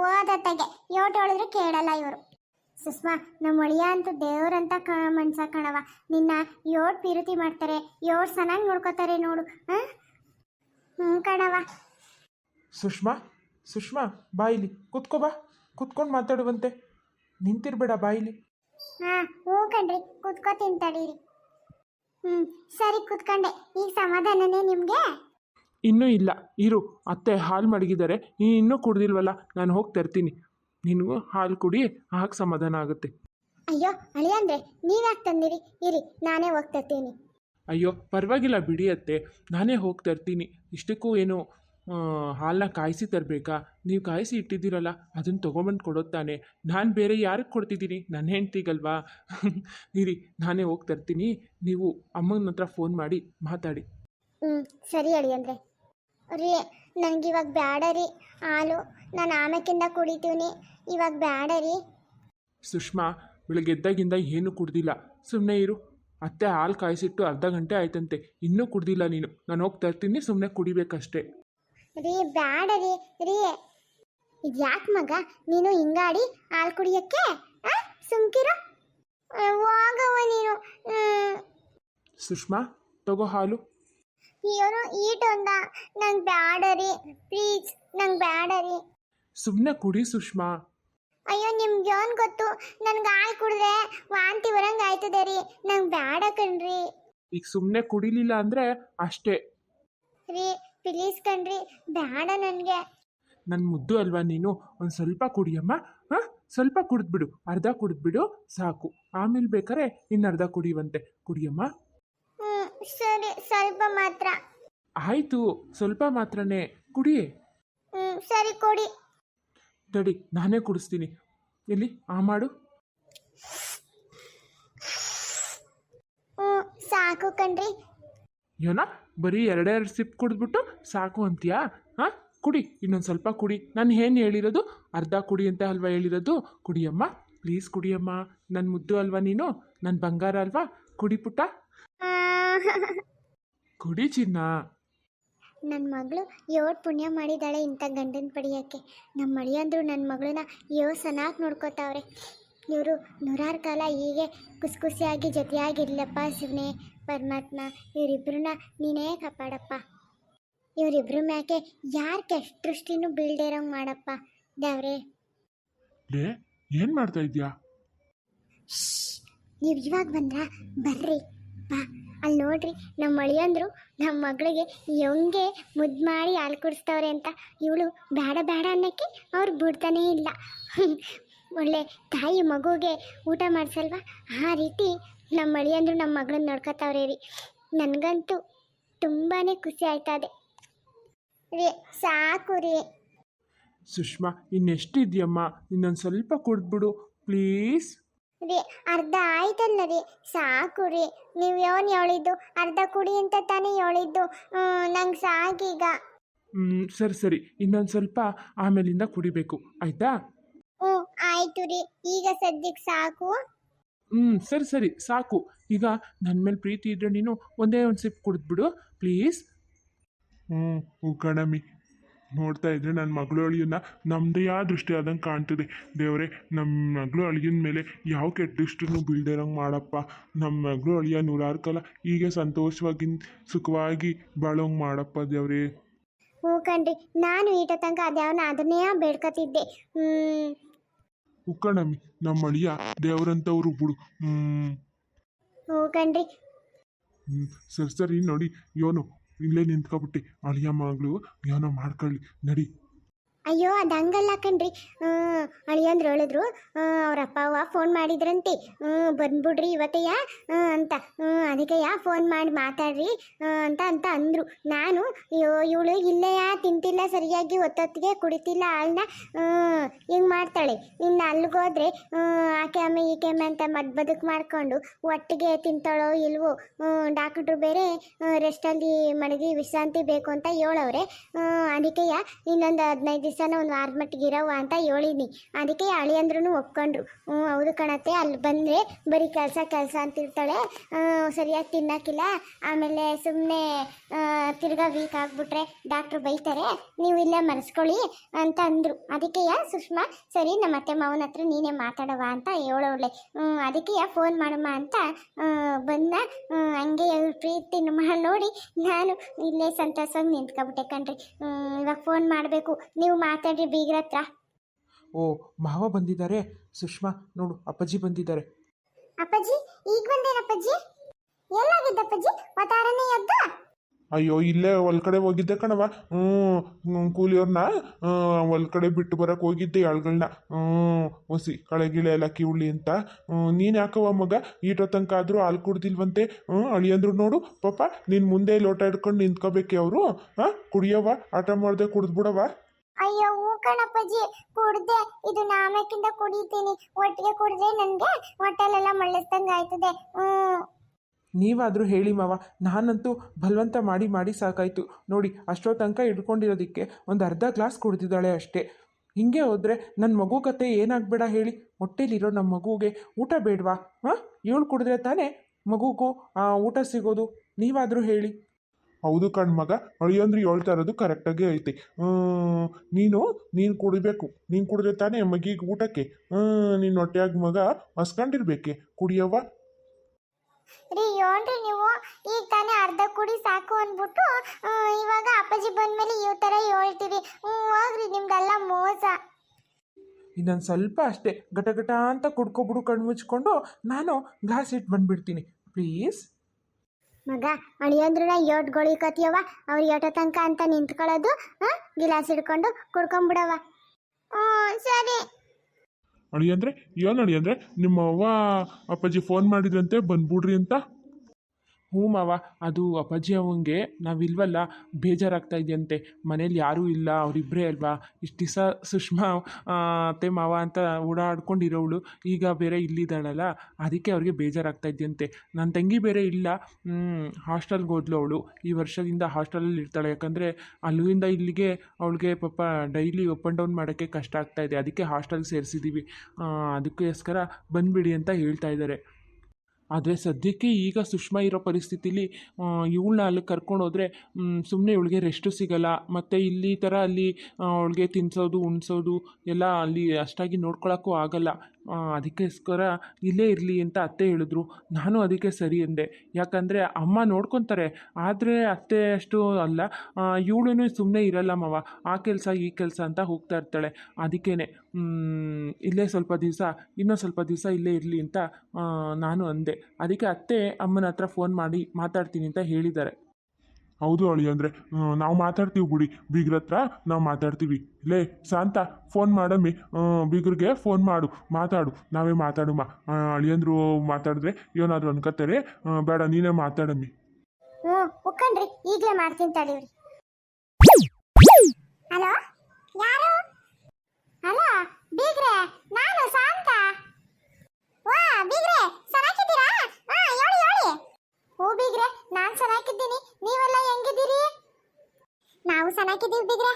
ಓದತ್ತಗೆ ಯೋಟ್ ಹೇಳಿದ್ರು ಕೇಳಲ್ಲ ಇವರು. ಸುಷ್ಮಾ ನಮ್ಮ ಅಳಿಯ ಅಂತೂ ದೇವ್ರಂತ ಕ ಮನ್ಸ ಕಣವ ನಿನ್ನ ಯೋಟ್ ಪಿರುತಿ ಮಾಡ್ತಾರೆ. ಯೋಟ್ ಚೆನ್ನಾಗಿ ನೋಡ್ಕೋತಾರೆ ನೋಡು ಹಾ? ಹ್ಞೂ ಕಣವ ಸುಷ್ಮಾ ಸುಷ್ಮಾ ಬಾಯಿಲಿ ಕೂತ್ಕೋ ಬಾ. ಕೂತ್ಕೊಂಡು ಮಾತಾಡುವಂತೆ. ನಿಂತಿರ್ಬೇಡ ಬಾಯಿಲಿ. ಹಾ ಹ್ಞೂ ಕಣ್ರಿ ಕುತ್ಕೋತೀನಿ ತಡೀರಿ. ಹ್ಞೂ ಸರಿ ಕುತ್ಕೊಂಡೆ ಈಗ ಸಮಾಧಾನನೇ ನಿಮ್ಗೆ? ಇನ್ನೂ ಇಲ್ಲ ಇರು ಅತ್ತೆ ಹಾಲು ಮಡಗಿದ್ದಾರೆ ನೀನು ಇನ್ನೂ ಕುಡ್ದಿಲ್ವಲ್ಲ ನಾನು ಹೋಗಿ ತರ್ತೀನಿ ನಿನಗೂ ಹಾಲು ಕುಡಿ ಆಗ ಸಮಾಧಾನ ಆಗುತ್ತೆ. ಅಯ್ಯೋ ಅಳಿಯಂದ್ರೆ ನೀವ್ಯಾಕೆ ತಂದಿರಿ? ಇರಿ ನಾನೇ ಹೋಗ್ತರ್ತೀನಿ ಅಯ್ಯೋ ಪರವಾಗಿಲ್ಲ ಬಿಡಿ ಅತ್ತೆ ನಾನೇ ಹೋಗಿ ತರ್ತೀನಿ ಇಷ್ಟಕ್ಕೂ ಏನು ಹಾಲನ್ನ ಕಾಯಿಸಿ ತರಬೇಕಾ? ನೀವು ಕಾಯಿಸಿ ಇಟ್ಟಿದ್ದೀರಲ್ಲ ಅದನ್ನು ತೊಗೊಂಬಂದು ಕೊಡೋದು ತಾನೆ. ನಾನು ಬೇರೆ ಯಾರಿಗೆ ಕೊಡ್ತಿದ್ದೀನಿ? ನನ್ನ ಹೆಂಡ್ತಿಗಲ್ವಾ? ಇರಿ ನಾನೇ ಹೋಗಿ ತರ್ತೀನಿ. ನೀವು ಅಮ್ಮನ ಹತ್ರ ಫೋನ್ ಮಾಡಿ ಮಾತಾಡಿ. ಹ್ಞೂ ಸರಿ ಅಳಿಯಂದ್ರೆ ರೀ ನನಗೆ ಇವಾಗ ಬೇಡ ರೀ ಹಾಲು. ನಾನು ಆಮೇಕಿಂದ ಕುಡಿತೀವಿ ಇವಾಗ ಬೇಡ ರೀ. ಸುಷ್ಮಾ ಬೆಳಗ್ಗೆ ಎದ್ದಾಗಿಂದ ಏನೂ ಕುಡ್ದಿಲ್ಲ. ಸುಮ್ಮನೆ ಇರು. ಅತ್ತೆ ಹಾಲು ಕಾಯಿಸಿಟ್ಟು ಅರ್ಧ ಗಂಟೆ ಆಯ್ತಂತೆ. ಇನ್ನೂ ಕುಡ್ದಿಲ್ಲ ನೀನು. ನಾನು ಹೋಗಿ ತರ್ತೀನಿ ಸುಮ್ಮನೆ ಕುಡಿಬೇಕಷ್ಟೇ. ರೀ ಬ್ಯಾಡ ರೀ ರೀ. ಇದು ಯಾಕೆ ಮಗ? ನೀನು ಹಿಂಗಾಡಿ ಹಾಲು ಕುಡಿಯಕ್ಕೆ ಆ ಸುಮ್ಕಿರು? ಹೋಗವ ನೀನು. ಸುಷ್ಮಾ ತಗೋ ಹಾಲು. ಇವನು ಈಟೊಂದ ನಂಗೆ ಬ್ಯಾಡ ರೀ ಪ್ಲೀಸ್ ನಂಗೆ ಬ್ಯಾಡ ರೀ. ಸುಮ್ಮನೆ ಕುಡಿ ಸುಷ್ಮಾ. ಅಯ್ಯೋ ನಿಮ್ಗೆ ಏನು ಗೊತ್ತು? ನನ್ಗೆ ಹಾಲು ಕುಡಿದ್ರೆ ವಾಂತಿ ಬರಂಗ್ ಆಯ್ತದೆ ರೀ. ನಂಗೆ ಬೇಡ ಕಣ್ರಿ. ಈಗ ಸುಮ್ಮನೆ ಕುಡಿಲಿಲ್ಲ ಅಂದ್ರೆ ಅಷ್ಟೇ. ರೀ ಪ್ಲೀಸ್ ಕಣ್ರಿ ಬೇಡ ನನಗೆ. ನನ್ನ ಮುದ್ದು ಅಲ್ವಾ ನೀನು? ಒಂದು ಸ್ವಲ್ಪ ಕುಡಿಯಮ್ಮ ಹಾಂ? ಸ್ವಲ್ಪ ಕುಡಿದ್ಬಿಡು ಅರ್ಧ ಕುಡಿದ್ಬಿಡು ಸಾಕು. ಆಮೇಲೆ ಬೇಕಾರೆ ಇನ್ನು ಅರ್ಧ ಕುಡಿಯುವಂತೆ. ಕುಡಿಯಮ್ಮ? ಹ್ಞೂ ಸರಿ ಸ್ವಲ್ಪ ಮಾತ್ರ. ಆಯಿತು ಸ್ವಲ್ಪ ಮಾತ್ರನೇ. ಕುಡಿ. ಹ್ಞೂ ಸರಿ ಕೊಡಿ. ತಡಿ ನಾನೇ ಕುಡಿಸ್ತೀನಿ. ಎಲ್ಲಿ? ಆ ಮಾಡು. ಹ್ಞೂ ಸಾಕು ಕಣ್ರಿ. ಏನ ಬರೀ ಎರಡೆರಡು ಸಿಪ್ ಕುಡಿದ್ಬಿಟ್ಟು ಸಾಕು ಅಂತೀಯಾ? ಹಾಂ, ಕುಡಿ, ಇನ್ನೊಂದು ಸ್ವಲ್ಪ ಕುಡಿ. ನಾನು ಏನು ಹೇಳಿರೋದು? ಅರ್ಧ ಕುಡಿ ಅಂತ ಅಲ್ವಾ ಹೇಳಿರೋದು? ಕುಡಿಯಮ್ಮ ಪ್ಲೀಸ್ ಕುಡಿಯಮ್ಮ. ನನ್ನ ಮುದ್ದು ಅಲ್ವಾ ನೀನು? ನನ್ನ ಬಂಗಾರ ಅಲ್ವಾ? ಕುಡಿ ಪುಟ್ಟ. ಕುಡಿ ಚಿನ್ನ. ನನ್ನ ಮಗಳು ಯೋಟ್ ಪುಣ್ಯ ಮಾಡಿದಾಳೆ ಇಂಥ ಗಂಡನ ಪಡಿಯೋಕ್ಕೆ. ನಮ್ಮ ಅಳಿಯಂದ್ರು ನನ್ನ ಮಗಳನ್ನ ಯೋ ಚೆನ್ನಾಗಿ ನೋಡ್ಕೋತಾವ್ರೆ. ಇವರು ನೂರಾರು ಕಾಲ ಹೀಗೆ ಖುಷಿ ಖುಷಿಯಾಗಿ ಜೊತೆಯಾಗಿರ್ಲಪ್ಪ ಶಿವನೇ. ಪರಮಾತ್ಮ ಇವರಿಬ್ಬರನ್ನ ನೀನೇ ಕಾಪಾಡಪ್ಪ. ಇವರಿಬ್ರು ಮ್ಯಾಕೆ ಯಾರು ಕೆಟ್ಟ ದೃಷ್ಟಿನೂ ಬೀಳ್ದೇ ಇರೋಂಗೆ ಮಾಡಪ್ಪ ದೇವ್ರೆ? ಲೇ ಏನು ಮಾಡ್ತಾ ಇದ್ಯಾ? ನೀವು ಇವಾಗ ಬಂದ್ರ? ಬರ್ರಿ ಬಾ. ಅಲ್ಲಿ ನೋಡ್ರಿ ನಮ್ಮ ಅಳಿಯಂದ್ರು ನಮ್ಮ ಮಗಳಿಗೆ ಹೆಂಗೆ ಮುದ್ದು ಮಾಡಿ ಹಾಲು ಕುಡಿಸ್ತವ್ರೆ ಅಂತ ಇವಳು ಬೇಡ ಬೇಡ ಅನ್ನೋಕ್ಕೆ ಅವ್ರು ಬಿಡ್ತಾನೆ ಇಲ್ಲ. ಒಳ್ಳೆ ತಾಯಿ ಮಗುಗೆ ಊಟ ಮಾಡಿಸಲ್ವಾ? ಆ ರೀತಿ ನಮ್ಮ ಅಳಿಯಂದ್ರು ನಮ್ಮ ಮಗಳನ್ನ ನೋಡ್ಕೊತಾವ್ರೆ ರೀ. ನನಗಂತೂ ತುಂಬಾ ಖುಷಿ ಆಯ್ತದೆ. ರೀ ಸಾಕು ರೀ. ಸುಷ್ಮಾ ಇನ್ನೆಷ್ಟಿದ್ಯಮ್ಮ? ಇನ್ನೊಂದು ಸ್ವಲ್ಪ ಕುಡಿದ್ಬಿಡು ಪ್ಲೀಸ್. ರೀ ಅರ್ಧ ಆಯ್ತಲ್ಲ ರೀ. ಸಾಕು ರೀ. ನೀವು ಏನು ಹೇಳಿದ್ದು ಅರ್ಧ ಕುಡಿ ಅಂತ ತಾನೇ ಹೇಳಿದ್ದು ನಂಗೆ ಸಾಕೀಗ ಹ್ಞೂ ಸರಿ ಸರಿ. ಇನ್ನೊಂದು ಸ್ವಲ್ಪ ಆಮೇಲಿಂದ ಕುಡಿಬೇಕು. ಆಯ್ತಾ? ಹ್ಞೂ ಆಯ್ತು ರೀ. ಈಗ ಸದ್ಯಕ್ಕೆ ಸಾಕು. ಹ್ಞೂ ಸರಿ ಸರಿ ಸಾಕು. ಈಗ ನನ್ನ ಮೇಲೆ ಪ್ರೀತಿ ಇದ್ರೆ ನೀನು ಒಂದೇ ಒಂದು ಸಿಪ್ ಕುಡಿದ್ಬಿಡು ಪ್ಲೀಸ್ ಹ್ಞೂ ಕಣಮಿ ನೋಡ್ತಾ ಇದ್ರೆ ನನ್ನ ಮಗಳು ಅಳಿಯನ್ನ ನಮ್ಮದೇ ಯಾವ ದೃಷ್ಟಿ ಆದಂಗೆ ಕಾಣ್ತಿದೆ. ದೇವರೇ ನಮ್ಮ ಮಗಳು ಅಳಿಯನ ಮೇಲೆ ಯಾವ ಕೆಟ್ಟ ದೃಷ್ಟಿನೂ ಬೀಳ್ದಿರಂಗೆ ಇರೋಂಗೆ ಮಾಡಪ್ಪ. ನಮ್ಮ ಮಗಳು ಅಳಿಯ ನೂರಾರು ಕಾಲ ಹೀಗೆ ಸಂತೋಷವಾಗಿ ಸುಖವಾಗಿ ಬಾಳೋಂಗೆ ಮಾಡಪ್ಪ ದೇವರೇ. ಹ್ಞೂ ಕಣ್ರಿ. ನಾನು ಈಟ ತನಕ ಅದ್ಯಾವನ ಅದನ್ನೇ ಬೇಡ್ಕೊತಿದ್ದೆ. ಹ್ಞೂ ಉಕ್ಕಣಮಿ ನಮ್ಮ ಅಳಿಯ ದೇವರಂತವ್ರು ಬಿಡು. ಹ್ಞೂ ಹ್ಞೂ ಕಣ್ರಿ. ಸರಿ ಸರಿ ನೋಡಿ ಯೋನು ಇಲ್ಲೇ ನಿಂತ್ಕೊಬಿಟ್ಟು. ಅಳಿಯ ಮಗಳು ಏನೋ ಮಾಡ್ಕೊಳ್ಳಿ. ನಡಿ. ಅಯ್ಯೋ ಅದು ಹಂಗಲ್ಲ ಕಣ್ರಿ ಅಳಿಯಂದ್ರು ಹೇಳಿದ್ರು. ಅವ್ರ ಅಪ್ಪ ಅವ್ವ ಫೋನ್ ಮಾಡಿದ್ರಂತೆ. ಹ್ಞೂ ಬಂದ್ಬಿಡ್ರಿ ಇವತ್ತೆಯ ಅಂತ. ಹ್ಞೂ ಅದಕ್ಕೆಯ ಫೋನ್ ಮಾಡಿ ಮಾತಾಡ್ರಿ. ಅಂತ ಅಂತ ಅಂದರು. ನಾನು, ಅಯ್ಯೋ, ಇವಳು ಇಲ್ಲೆಯ ತಿಂತಿಲ್ಲ, ಸರಿಯಾಗಿ ಹೊತ್ತೊತ್ತಿಗೆ ಕುಡಿತಿಲ್ಲ ಹಾಲನ್ನ ಹಿಂಗೆ ಮಾಡ್ತಾಳೆ. ಇನ್ನು ಅಲ್ಲಿಗೋದ್ರೆ ಆಕೆ ಅಮ್ಮ ಈಕೆ ಅಮ್ಮ ಅಂತ ಮದ್ ಬದುಕು ಮಾಡ್ಕೊಂಡು ಒಟ್ಟಿಗೆ ತಿಂತಾಳೋ ಇಲ್ವೋ? ಡಾಕ್ಟ್ರು ಬೇರೆ ರೆಸ್ಟಲ್ಲಿ ಮಡಗಿ ವಿಶ್ರಾಂತಿ ಬೇಕು ಅಂತ ಹೇಳವ್ರೆ ಅದಕ್ಕೆಯ ಇನ್ನೊಂದು ಹದಿನೈದು ದಿವಸನ ಒಂದು ವಾರದ ಮಟ್ಟಿಗೆ ಇರೋವ ಅಂತ ಹೇಳಿನಿ ಅದಕ್ಕೆ ಅಳಿಯಂದ್ರೂ ಒಪ್ಕೊಂಡ್ರು. ಹ್ಞೂ, ಹೌದು ಕಣತ್ತೆ, ಅಲ್ಲಿ ಬಂದರೆ ಬರೀ ಕೆಲಸ ಕೆಲಸ ಅಂತಿರ್ತಾಳೆ ಸರಿಯಾಗಿ ತಿನ್ನಕ್ಕಿಲ್ಲ. ಆಮೇಲೆ ಸುಮ್ಮನೆ ತಿರ್ಗಾ ವೀಕ್ ಆಗಿಬಿಟ್ರೆ ಡಾಕ್ಟ್ರು ಬೈತಾರೆ. ನೀವು ಇಲ್ಲೇ ಮರೆಸ್ಕೊಳ್ಳಿ ಅಂತ ಅಂದರು. ಯಾ, ಸುಷ್ಮಾ, ಸರಿ, ನಮ್ಮ ಅತ್ತೆ ಮಾವನ ಹತ್ರ ನೀನೇ ಮಾತಾಡವ ಅಂತ ಹೇಳೋಳೆ. ಹ್ಞೂ ಯಾ ಫೋನ್ ಮಾಡಮ್ಮ ಅಂತ ಬಂದ ಹಂಗೆ ಪ್ರೀತಿ ನೋಡಿ ನಾನು ಇಲ್ಲೇ ಸಂತೋಷವಾಗಿ ನಿಂತ್ಕೊಬಿಟ್ಟೆ ಕಣ್ರಿ. ಇವಾಗ ಫೋನ್ ಮಾಡಬೇಕು. ನೀವು ಮಾತಾಡ್ರಿ ಬೀಗ್ರ ಹತ್ರ. ಓ ಮಾವ ಬಂದಿದ್ದಾರೆ. ಸುಷ್ಮಾ ನೋಡು ಅಪ್ಪಾಜಿ ಬಂದಿದ್ದಾರೆ. ಅಪ್ಪಾಜಿ ಈಗ ಬಂದೇನಪ್ಪಾಜಿ ಎಲ್ಲಾಗಿದ್ದಪ್ಪಾಜಿ ಒತ್ತಾರನೇ ಎದ್ದ? ಅಯ್ಯೋ ಇಲ್ಲೇ ಒಲ್ಕಡೆ ಹೋಗಿದ್ದೆ ಕಣವ ಹ್ಞೂ ಕೂಲಿಯವ್ರನ್ನ ಒಲ್ಕಡೆ ಬಿಟ್ಟು ಬರಕ್ಕೆ ಹೋಗಿದ್ದೆ ಎಳ್ಗಳನ್ನ ಹ್ಞೂ ಹೊಸಿ ಕಳೆಗಿಳೆ ಎಲ್ಲ ಕಿವುಳಿ ಅಂತ. ನೀನು ಯಾಕವ ಮಗ? ಈಟೋ ತನಕ ಆದರೂ ಹಾಲು ಕುಡ್ದಿಲ್ವಂತೆ? ಹ್ಞೂ ಅಳಿಯಂದ್ರು ನೋಡು. ಪಾಪ ನೀನು ಮುಂದೆ ಲೋಟ ಹಿಡ್ಕೊಂಡು ನಿಂತ್ಕೋಬೇಕೆ ಅವರು? ಹಾಂ ಕುಡಿಯವ ಆಟ ಮಾಡ್ದೆ ಕುಡಿದ್ಬಿಡವ ಅಯ್ಯೋ ಹೂ ಕಣಪ್ಪಾಜಿ. ಕುಡ್ದೆ. ಇದು ನಾಮಕ್ಕಿಂತ ಕುಡಿತೀನಿ. ಒಟ್ಟಿಗೆ ಕುಡಿದ್ರೆ ನನಗೆ ಹೊಟ್ಟೆಲೆಲ್ಲ ಮಳ್ಳಿಸ್ದಂಗೆ ಆಯ್ತದೆ. ಹ್ಮ್ ನೀವಾದರೂ ಹೇಳಿ ಮಾವ. ನಾನಂತೂ ಬಲವಂತ ಮಾಡಿ ಮಾಡಿ ಸಾಕಾಯಿತು. ನೋಡಿ ಅಷ್ಟೋ ತನಕ ಹಿಡ್ಕೊಂಡಿರೋದಕ್ಕೆ ಒಂದು ಅರ್ಧ ಗ್ಲಾಸ್ ಕುಡ್ದಿದ್ದಾಳೆ ಅಷ್ಟೇ. ಹಿಂಗೆ ಹೋದರೆ ನನ್ನ ಮಗು ಕತೆ ಏನಾಗಬೇಡ ಹೇಳಿ? ಹೊಟ್ಟೆಲಿರೋ ನಮ್ಮ ಮಗುಗೆ ಊಟ ಬೇಡವಾ? ಹಾಂ? ಇವಳು ಕುಡಿದ್ರೆ ತಾನೇ ಮಗುಗೂ ಊಟ ಸಿಗೋದು? ನೀವಾದರೂ ಹೇಳಿ. ಹೌದು ಕಣ್ ಮಗ ಅಳಿಯಂದ್ರೆ ಹೇಳ್ತಾ ಇರೋದು ಕರೆಕ್ಟಾಗಿ ಐತೆ ನೀನು ನೀನು ಕುಡಿಬೇಕು. ನೀನು ಕುಡಿದ್ರೆ ತಾನೇ ಮಗಿಗೆ ಊಟಕ್ಕೆ. ನೀನು ಹೊಟ್ಟೆಯಾಗ ಮಗ ಮಸ್ಕೊಂಡಿರ್ಬೇಕೆ ಕುಡಿಯವ್ವ? ರೀ ಏನ್ರಿ ನೀವು ಈಗ ತಾನೇ ಅರ್ಧ ಕುಡಿ ಸಾಕು ಅಂದ್ಬಿಟ್ಟು ಇವಾಗ ಅಪ್ಪಾಜಿ ಬಂದ್ಮೇಲೆ ಈ ಥರ ಹೇಳ್ತೀರಿ. ಹೋಗ್ರಿ ನಿಮ್ದೆಲ್ಲ ಮೋಸ. ಇನ್ನೊಂದು ಸ್ವಲ್ಪ ಅಷ್ಟೇ ಗಟ ಗಟ ಅಂತ ಕುಡ್ಕೊಬಿಡು ಕಣ್ಣು ಮುಚ್ಕೊಂಡು ನಾನು ಗ್ಲಾಸ್ ಇಟ್ಟು ಬಂದ್ಬಿಡ್ತೀನಿ. ಪ್ಲೀಸ್ ಮಗ ಅಳಿಯಂದ್ರನ್ನ ಯೋಟ್ ಗೊಳಿಕತಿಯವ ಅವ್ರು ಯೋಟ ತನಕ ಅಂತ ನಿಂತ್ಕೊಳ್ಳೋದು ಗಿಲಾಸ್ ಹಿಡ್ಕೊಂಡು ಕುಡ್ಕೊಂಬಿಡವ ಸರಿ. ಅಳಿಯಂದ್ರೆ, ಏನು ಅಳಿಯಂದ್ರೆ ನಿಮ್ಮ ಅವ್ವ ಅಪ್ಪಾಜಿ ಫೋನ್ ಮಾಡಿದ್ರಂತೆ, ಬಂದ್ಬಿಡ್ರಿ ಅಂತ? ಹ್ಞೂ ಅದು ಅಪ್ಪಾಜಿ ಅವಂಗೆ ನಾವಿಲ್ವಲ್ಲ ಬೇಜಾರಾಗ್ತಾ ಇದೆಯಂತೆ. ಮನೇಲಿ ಯಾರೂ ಇಲ್ಲ ಅವರಿಬ್ಬರೇ ಅಲ್ವಾ? ಇಷ್ಟು ದಿವಸ ಸುಷ್ಮಾ ಅತ್ತೆ, ಮಾವ ಅಂತ ಓಡಾಡ್ಕೊಂಡಿರೋವಳು ಈಗ ಬೇರೆ ಇಲ್ಲಿದ್ದಾಳಲ್ಲ? ಅದಕ್ಕೆ ಅವ್ರಿಗೆ ಬೇಜಾರಾಗ್ತಾ ಇದೆಯಂತೆ. ನನ್ನ ತಂಗಿ ಬೇರೆ ಇಲ್ಲ. ಹಾಸ್ಟೆಲ್ಗೆ ಹೋದ್ಲು ಅವಳು. ಈ ವರ್ಷದಿಂದ ಹಾಸ್ಟೆಲಲ್ಲಿ ಇರ್ತಾಳೆ. ಯಾಕಂದರೆ ಅಲ್ಲಿಂದ ಇಲ್ಲಿಗೆ ಅವಳಿಗೆ ಪಾಪ ಡೈಲಿ ಅಪ್ ಆ್ಯಂಡ್ ಡೌನ್ ಮಾಡೋಕ್ಕೆ ಕಷ್ಟ ಆಗ್ತಾ ಇದೆ. ಅದಕ್ಕೆ ಹಾಸ್ಟೆಲ್ ಸೇರಿಸಿದ್ದೀವಿ ಅದಕ್ಕೋಸ್ಕರ ಬಂದುಬಿಡಿ ಅಂತ ಹೇಳ್ತಾ ಇದ್ದಾರೆ. ಆದರೆ ಸದ್ಯಕ್ಕೆ ಈಗ ಸುಷ್ಮಾ ಇರೋ ಪರಿಸ್ಥಿತಿಲಿ ಇವಳನ್ನ ಅಲ್ಲಿ ಕರ್ಕೊಂಡು ಹೋದರೆ ಸುಮ್ಮನೆ ಇವಳಿಗೆ ರೆಸ್ಟು ಸಿಗಲ್ಲ. ಮತ್ತು ಇಲ್ಲಿ ಥರ ಅಲ್ಲಿ ಅವಳಿಗೆ ತಿನ್ನಿಸೋದು ಉಣ್ಸೋದು, ಎಲ್ಲ ಅಲ್ಲಿ ಅಷ್ಟಾಗಿ ನೋಡ್ಕೊಳ್ಳೋಕ್ಕೂ ಆಗಲ್ಲ. ಅದಕ್ಕೋಸ್ಕರ ಇಲ್ಲೇ ಇರಲಿ ಅಂತ ಅತ್ತೆ ಹೇಳಿದ್ರು. ನಾನು ಅದಕ್ಕೆ ಸರಿ ಎಂದೆ ಯಾಕಂದರೆ ಅಮ್ಮ ನೋಡ್ಕೊತಾರೆ. ಆದರೆ ಅತ್ತೆ ಅಷ್ಟು ಅಲ್ಲ. ಇವಳು ಸುಮ್ಮನೆ ಇರಲ್ಲ ಮಾವ. ಆ ಕೆಲಸ ಈ ಕೆಲಸ ಅಂತ ಹೋಗ್ತಾ ಇರ್ತಾಳೆ. ಅದಕ್ಕೇ ಇಲ್ಲೇ ಸ್ವಲ್ಪ ದಿವಸ ಇನ್ನೂ ಸ್ವಲ್ಪ ದಿವಸ ಇಲ್ಲೇ ಇರಲಿ ಅಂತ ನಾನು ಅಂದೆ. ಅದಕ್ಕೆ ಅತ್ತೆ ಅಮ್ಮನ ಹತ್ರ ಫೋನ್ ಮಾಡಿ ಮಾತಾಡ್ತೀನಿ ಅಂತ ಹೇಳಿದ್ದಾರೆ. ಹೌದು ಅಳಿ ಅಂದರೆ ನಾವು ಮಾತಾಡ್ತೀವಿ ಬಿಡಿ. ಬೀಗ್ರ ಹತ್ರ ನಾವು ಮಾತಾಡ್ತೀವಿ. ಲೇ, ಶಾಂತ ಫೋನ್ ಮಾಡಮ್ಮಿ. ಬೀಗ್ರಿಗೆ ಫೋನ್ ಮಾಡು, ಮಾತಾಡು. ನಾವೇ ಮಾತಾಡುಮ್ಮ ಅಳಿಯಂದ್ರು ಮಾತಾಡಿದ್ರೆ ಏನಾದರೂ ಅನ್ಕೋತಾರೆ ಬೇಡ, ನೀನೇ ಮಾತಾಡಮ್ಮಿ. ಹ್ಞೂ ಈಗಲೇ ಮಾಡ್ತೀನಿ ಹಲೋ? ಯಾರು? ಹಲೋ, ಬೀಗ್ರೆ, ನಾನು ಶಾಂತ. ವಾ, ಬೀಗ್ರೆ ಚೆನ್ನಾಗಿದ್ದೀರಾ ಹಾ ಹೇಳಿ ಹೇಳಿ ಹೂ ಬೀಗ್ರೆ ನಾನು ಚೆನ್ನಾಗಿದ್ದೀನಿ. ನೀವೆಲ್ಲ ಹೆಂಗಿದ್ದೀರಿ? ನಾವು ಚೆನ್ನಾಗಿದ್ದೀವಿ ಬಿದ್ರೆ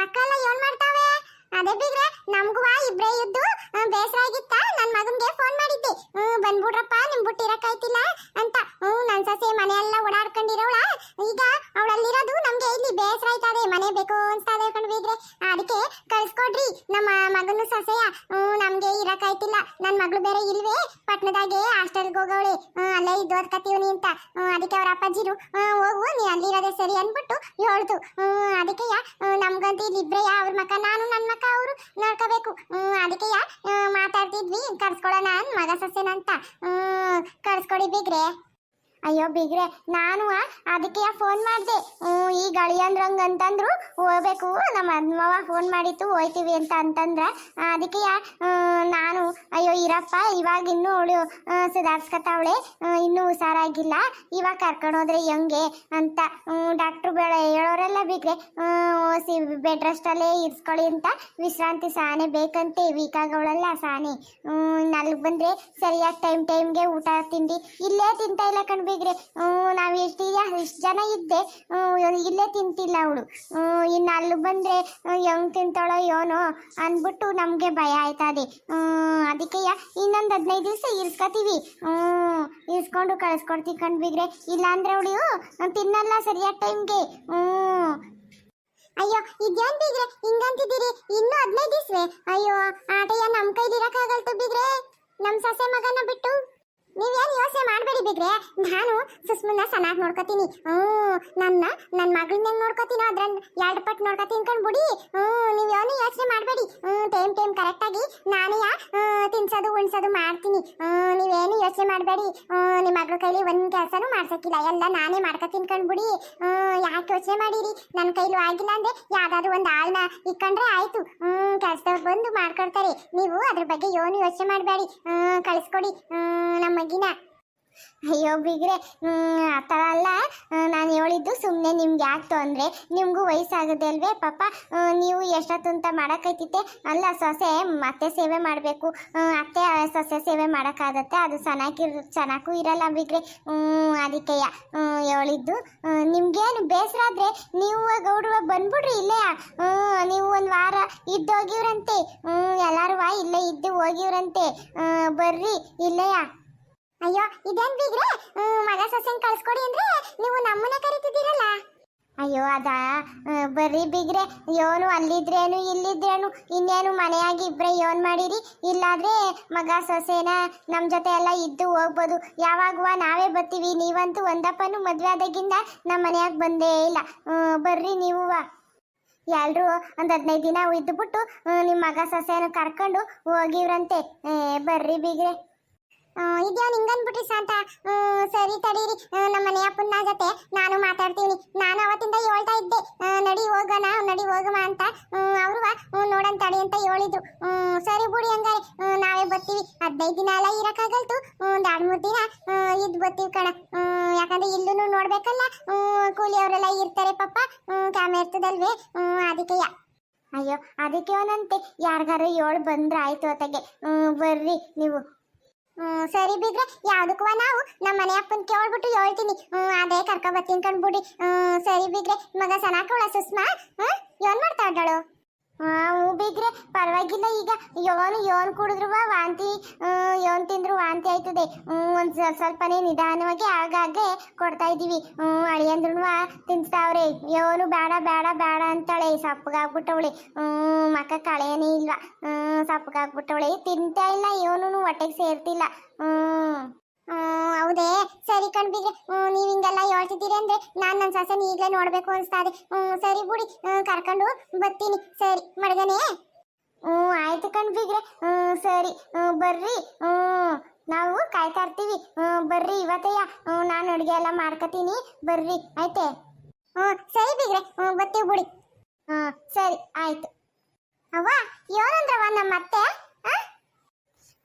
ಮಕ್ಕಳ ಏನ್ ಮಾಡ್ತಾವೆ? ಅದೇ ಬೀಗ್ರೆ ನಮ್ಗೂ ಇಬ್ರೇ ಇದ್ದು ಬೇಸರ ಆಗಿತ್ತ? ನನ್ನ ಮಗನ್ಗೆ ಫೋನ್ ಮಾಡಿದ್ದೆ. ಬಂದ್ಬಿಡ್ರಪ್ಪ, ನಿಮ್ ಬುಟ್ಟಿ ಇರಕ್ಕಾಯ್ತಿಲ್ಲ ಅಂತ. ಹ್ಮ್, ನನ್ ಸೊಸೆ ಮನೆಯೆಲ್ಲ ಓಡಾಡ್ಕೊಂಡಿರೋಳ. ಈಗ ಅವಳಲ್ಲಿರೋದು ನಮ್ಗೆ ಇಲ್ಲಿ ಬೇಸರ ಆಯ್ತದೆ, ಮನೆ ಬೇಕು ಅಂತ ಹೇಳ್ಕೊಂಡು ಬೀಗ್ರೆ ಅದಕ್ಕೆ ಕಳ್ಸ್ಕೊಡ್ರಿ, ನಮ್ಮ ಮಗನ ಸೊಸೆಯ. ಹ್ಮ್, ನಮ್ಗೆ ಇರಕ್ಕಾಯ್ತಿಲ್ಲ ನನ್ನ ಮಗಳು ಬೇರೆ ಇಲ್ವೇ? ಪಟ್ನದಾಗೆ ಹಾಸ್ಟೆಲ್ಗೆ ಹೋಗವಳೆ. ಹ್ಮ್, ಅಲ್ಲೇ ಇದ್ದು ಓದ್ಕತೀವ್ನಿ ಅಂತ. ಅದಕ್ಕೆ ಅವ್ರ ಅಪ್ಪಾಜಿರು ಹೋಗು, ನೀ ಅಲ್ಲಿರೋದೇ ಸರಿ ಅನ್ಬಿಟ್ಟು ಹೇಳ್ತು ಹ್ಮ್, ಅದಕ್ಕೆ ನಮ್ಗಂತೂ ಇಲ್ಲಿ ಇಬ್ರೇ ಅವ್ರ ಮಕ್ಕ, ನಾನು ನನ್ನ ಮಕ್ಕ. ಅವರು ನೋಡ್ಕೋಬೇಕು. ಅದಕ್ಕೆ ಯಾ ಮಾತಾಡ್ತಿದ್ವಿ. ಕರ್ಸ್ಕೊಳ್ಳೋಣ ಮಗ ಸಸ್ಯನಂತ ಕರ್ಸ್ಕೊಡಿ ಬಿಗ್ರೆ. ಅಯ್ಯೋ ಬಿಗ್ರೆ, ನಾನು ಅದಕ್ಕೆ ಫೋನ್ ಮಾಡಿದೆ. ಈ ಗಳಿಯಂದ್ರಂಗ ಅಂತಂದ್ರು, ಹೋಗ್ಬೇಕು. ನಮ್ಮ ಅಮ್ಮವ ಫೋನ್ ಮಾಡಿತ್ತು, ಹೋಯ್ತೀವಿ ಅಂತ ಅಂತಂದ್ರ ಅದಕ್ಕೆ ನಾನು, ಅಯ್ಯೋ ಇರಪ್ಪ, ಇವಾಗ ಇನ್ನೂ ಅವಳು ಸುಧಾರಿಸ್ಕೊತಾವಳೆ ಇನ್ನೂ ಹುಷಾರಾಗಿಲ್ಲ. ಇವಾಗ ಕರ್ಕೊಂಡು ಹೋದ್ರೆ ಹೆಂಗೆ ಅಂತ ಡಾಕ್ಟ್ರು ಬೇಡ ಹೇಳೋರೆಲ್ಲ ಬಿಗ್ರೆ ಸಿ ಬೆಡ್ ರೆಸ್ಟಲ್ಲೇ ಇರಿಸ್ಕೊಳ್ಳಿ ಅಂತ ವಿಶ್ರಾಂತಿ ಸಾನೆ ಬೇಕಂತೆ ವೀಕ್ ಆಗವಳಲ್ಲ ಸಾನೆ ನಲ್ಗೆ ಬಂದರೆ ಸರಿಯಾಗಿ ಟೈಮ್ ಟೈಮ್ಗೆ ಊಟ ತಿಂಡಿ ಇಲ್ಲೇ ತಿಂತಾ ಇಲ್ಲ ಕಣ್ ಬಿಗ್ರೆ ನಾವು ಎಷ್ಟು ಇಷ್ಟು ಜನ ಇದ್ದೆ ಇಲ್ಲೇ ತಿಂತಿಲ್ಲ ಅವಳು. ಇನ್ನು ಅಲ್ಲಿ ಬಂದರೆ ಹೆಂಗೆ ತಿಂತಾಳೋ ಏನೋ ಅಂದ್ಬಿಟ್ಟು ನಮಗೆ ಭಯ ಆಯ್ತದೆ ಅದಕ್ಕೆ ಇನ್ನೊಂದು ಹದಿನೈದು ದಿವಸ ಇರ್ಸ್ಕೊತೀವಿ. ಇರ್ಸ್ಕೊಂಡು ಕಳಿಸ್ಕೊಡ್ತೀವಿ ಕಂಡ್ಬಿಗ್ರೆ ಬಿಗ್ರೆ. ಇಲ್ಲಾಂದ್ರೆ ಅವಳು ತಿನ್ನಲ್ಲ ಸರಿಯಾದ ಟೈಮ್ಗೆ. ಹ್ಞೂ. ಅಯ್ಯೋ, ಇದ್ಯಾನ್ ಬಿಗ್ರೆ? ಹಿಂಗಂತಿದ್ದೀರಿ? ಇನ್ನೂ ಹದಿನೈದು ದಿವಸ ಅಯ್ಯೋ ಆಟಯ್ಯ ನಮ್ಮ ಕೈಲಿ ಇರಕ್ಕಾಗಲ್ತು ಬಿಗ್ರೆ? ನಮ್ಮ ಸೊಸೆ ಮಗನ ಬಿಟ್ಟು? ನೀವೇನು ಯೋಚನೆ ಮಾಡಬೇಡಿ ಬಿಗ್ರೆ ನಾನು ಸುಸ್ಮನ್ನ ಚೆನ್ನಾಗಿ ನೋಡ್ಕೋತೀನಿ. ಹ್ಞೂ, ನನ್ನ ನನ್ನ ಮಗಳನ್ನ ಹೆಂಗೆ ನೋಡ್ಕೋತೀನೋ ಅದ್ರ ಎರಡು ಪಟ್ಟು ನೋಡ್ಕೋತೀನಿ ಕಣ್ಬಿಡಿ ಹ್ಞೂ ನೀವೇನು ಯೋಚನೆ ಮಾಡಬೇಡಿ. ಹ್ಞೂ, ಟೈಮ್ ಟೈಮ್ ಕರೆಕ್ಟಾಗಿ ನಾನೇ ತಿನ್ಸೋದು, ಉಣ್ಸೋದು ಮಾಡ್ತೀನಿ. ಹ್ಞೂ, ನೀವೇನು ಯೋಚನೆ ಮಾಡಬೇಡಿ. ನಿಮ್ಮ ಮಗಳ ಕೈಲಿ ಒಂದು ಕೆಲಸನೂ ಮಾಡ್ಸೋಕ್ಕಿಲ್ಲ. ಎಲ್ಲ ನಾನೇ ಮಾಡ್ಕೋತೀನಿ ಕಣ್ಬಿಡಿ ಹ್ಞೂ, ಯಾಕೆ ಯೋಚನೆ ಮಾಡಿರಿ? ನನ್ನ ಕೈಲೂ ಆಗಿಲ್ಲ ಅಂದರೆ ಯಾವುದಾದ್ರು ಒಂದು ಆಳ್ನ ಇಕ್ಕಂಡ್ರೆ ಆಯಿತು. ಹ್ಞೂ, ಕೆಲಸದವ್ರು ಬಂದು ಮಾಡ್ಕೊಡ್ತಾರೆ. ನೀವು ಅದ್ರ ಬಗ್ಗೆ ಏನು ಯೋಚನೆ ಮಾಡಬೇಡಿ. ಕಳಿಸ್ಕೊಡಿ. ಹ್ಞೂ, ನಮ್ಮ ಮಗಿನ. ಅಯ್ಯೋ ಬಿಗ್ರೆ ಆ ಥರ ಅಲ್ಲ. ನಾನು ಹೇಳಿದ್ದು ಸುಮ್ಮನೆ ನಿಮ್ಗೆ ಯಾಕೆ ತೊಂದರೆ? ನಿಮಗೂ ವಯಸ್ಸಾಗದೆ ಅಲ್ವೇ ಪಾಪ? ನೀವು ಎಷ್ಟೊತ್ತು ಅಂತ ಮಾಡೋಕ್ಕೈತಿತ್ತೆ ಅಲ್ಲ ಸೊಸೆ ಮತ್ತೆ ಸೇವೆ ಮಾಡಬೇಕು. ಅತ್ತೆ ಸೊಸೆ ಸೇವೆ ಮಾಡೋಕ್ಕಾಗತ್ತೆ. ಅದು ಚೆನ್ನಾಗಿರ್ ಚೆನ್ನಾಗೂ ಇರಲ್ಲ ಬಿಗ್ರೆ. ಹ್ಮ್, ಅದಕ್ಕೆ ಹೇಳಿದ್ದು. ನಿಮಗೇನು ಬೇಸರ ಆದ್ರೆ ನೀವು ಗೌಡ್ರು ಬಂದ್ಬಿಡ್ರಿ ಇಲ್ಲೇ. ನೀವು ಒಂದು ವಾರ ಇದ್ದೋಗಿವ್ರಂತೆ. ಎಲ್ಲಾರು ವಾ ಇಲ್ಲೇ ಇದ್ದು ಹೋಗಿವ್ರಂತೆ. ಬರ್ರಿ ಇಲ್ಲೆಯಾ ಅಯ್ಯೋ, ಇದೇನ್ ಬಿಗ್ರೆ? ಮಗ ಸೊಸೆನ್ ಕಳ್ಸ್ಕೊಡಿ ಅಂದ್ರೆ ನೀವು ನಮ್ಮನ್ನ ಕರಿತಿದ್ದೀರಲ್ಲ. ಅಯ್ಯೋ, ಅದ ಬರ್ರಿ ಬಿಗ್ರೆ. ಯೋನು ಅಲ್ಲಿದ್ರೇನು, ಇಲ್ಲಿದ್ರೇನು, ಇನ್ನೇನು ಮನೆಯಾಗಿ ಇಬ್ರೆ ಯೋನ್ ಮಾಡಿರಿ. ಇಲ್ಲಾದ್ರೆ ಮಗ ಸೊಸೆನ ನಮ್ಮ ಜೊತೆ ಎಲ್ಲ ಇದ್ದು ಹೋಗ್ಬೋದು. ಯಾವಾಗುವ ನಾವೇ ಬರ್ತೀವಿ. ನೀವಂತೂ ಒಂದಪ್ಪನು ಮದ್ವೆ ಆದಾಗಿಂದ ನಮ್ಮ ಮನೆಯಾಗ ಬಂದೇ ಇಲ್ಲ. ಬರ್ರಿ ನೀವು ಎಲ್ಲರೂ ಒಂದು ಹದಿನೈದು ದಿನ ಇದ್ದುಬಿಟ್ಟು ನಿಮ್ಮ ಮಗ ಸೊಸೆಯನ್ನು ಕರ್ಕೊಂಡು ಹೋಗಿವ್ರಂತೆ. ಬರ್ರಿ ಬಿಗ್ರೆ. ಇದ್ಯಾವ ನಿಂಗನ್ಬಿಟ್ರಿ ಸಾಂತ ಸರಿ ತಡೀರಿ. ನಮ್ಮ ಮನೆಯ ಅಪ್ಪನ ಜೊತೆ ನಾನು ಮಾತಾಡ್ತೀನಿ. ನಾನು ಅವತ್ತಿಂದ ಹೇಳ್ತಾ ಇದ್ದೆ. ನಡಿ ಹೋಗೋಣ ನಡಿ ಹೋಗಮ್ಮ ಅಂತ. ಅವರು ನೋಡನ್ ತಡಿ ಅಂತ ಹೇಳಿದ್ರು. ಸರಿ ಬಿಡಿ ಹಂಗಾರೆ. ನಾವೇ ಬರ್ತೀವಿ. ಹದಿನೈದು ದಿನ ಎಲ್ಲ ಇರೋಕ್ಕಾಗಲ್ತು. ಒಂದು ಎರಡು ಮೂರು ದಿನ ಇದ್ದು ಬರ್ತೀವಿ ಕಣ. ಯಾಕಂದ್ರೆ ಇಲ್ಲೂ ನೋಡ್ಬೇಕಲ್ಲ. ಕೂಲಿ ಕೂಲಿಯವರೆಲ್ಲ ಇರ್ತಾರೆ ಪಾಪ. ಕ್ಯಾಮೆ ಇರ್ತದಲ್ವೇ? ಹ್ಮ್, ಅದಕ್ಕೆಯ ಅಯ್ಯೋ ಅದಕ್ಕೆ ಅವನಂತೆ. ಯಾರಿಗಾರು ಏಳು ಬಂದ್ರೆ ಆಯ್ತು ಅತ್ತಗೆ. ಬರ್ರಿ ನೀವು. ಹ್ಮ್, ಸರಿ ಬಿದ್ರೆ ಯಾವ್ದಕ್ಕೂ ನಾವು ನಮ್ಮ ಮನೆ ಅಪ್ಪನ್ ಕೇಳ್ಬಿಟ್ಟು ಹೇಳ್ತೀನಿ. ಹ್ಮ್, ಅದೇ ಕರ್ಕೊ ಬರ್ತೀನಿ ಕಣ್ಬಿಡಿ. ಹ್ಮ್, ಸರಿ ಬಿದ್ರೆ ಮಗ ಸನಾಕೋಳ ಸುಸ್ಮಾ ಹ್ಮ್ ಏನ್ ಮಾಡ್ತಾ ಇದ್ದಾಳು? ಹ್ಞೂ ಬಿಗ್ರೆ ಪರವಾಗಿಲ್ಲ ಈಗ. ಯೋನು, ಯೋನ್ ಕುಡಿದ್ರು ವಾಂತಿ. ಯೋನ್ ತಿಂದ್ರು ವಾಂತಿ ಆಯ್ತದೆ. ಒಂದು ಸ್ವಲ್ಪನೇ ನಿಧಾನವಾಗಿ ಆಗಾಗೆ ಕೊಡ್ತಾ ಇದ್ದೀವಿ. ಹ್ಞೂ ಅಳಿಯಂದ್ರು ತಿನ್ಸ್ತಾವ್ರೆ. ಯೋನು ಬೇಡ ಬೇಡ ಬೇಡ ಅಂತಾಳೆ. ಸಪ್ಪಗಾಗ್ಬಿಟ್ಟವಳೆ. ಹ್ಞೂ, ಮಕ್ಕ ಕಳೆಯನೇ ಇಲ್ವಾ. ಹ್ಞೂ, ಸಪ್ಪಗಾಗ್ಬಿಟ್ಟವಳೆ. ತಿಂತಾ ಇಲ್ಲ ಯೋನು ಹೊಟ್ಟೆಗೆ ಸೇರ್ತಿಲ್ಲ. ಹೌದೇ. ಸರಿ ಕಣ್ಬಿಗ್ರೆ ನೀವು ಹಿಂಗೆಲ್ಲ ಹೇಳ್ತಿದ್ದೀರಿ ಅಂದ್ರೆ ನಾನು ನನ್ನ ಸಸನ ಈಗ್ಲೇ ನೋಡ್ಬೇಕು ಅನ್ಸ್ತಾದೆ ಹ್ಮ್ ಸರಿ ಬಿಡಿ. ಕರ್ಕೊಂಡು ಬರ್ತೀನಿ. ಸರಿ, ಮಡ್ಗನೆ. ಹ್ಞೂ, ಆಯ್ತು ಕಣ್ಬಿಗ್ರೆ ಹ್ಞೂ, ಸರಿ. ಬರ್ರಿ. ನಾವು ಕಾಯ್ತಾ ಇರ್ತೀವಿ. ಬರ್ರಿ ಇವತ್ತೆಯ ಹ್ಮ್ ನಾನು ಅಡುಗೆ ಎಲ್ಲ ಮಾಡ್ಕೊತೀನಿ. ಬರ್ರಿ, ಆಯ್ತೆ? ಹ್ಞೂ, ಸರಿ ಬಿಗ್ರೆ ಬರ್ತೀವಿ ಬಿಡಿ. ಹ್ಞೂ, ಸರಿ, ಆಯ್ತು. ಅವ್ವ ಏನಂದ್ರವ್ವ ನಮ್ಮ ಅತ್ತೆ?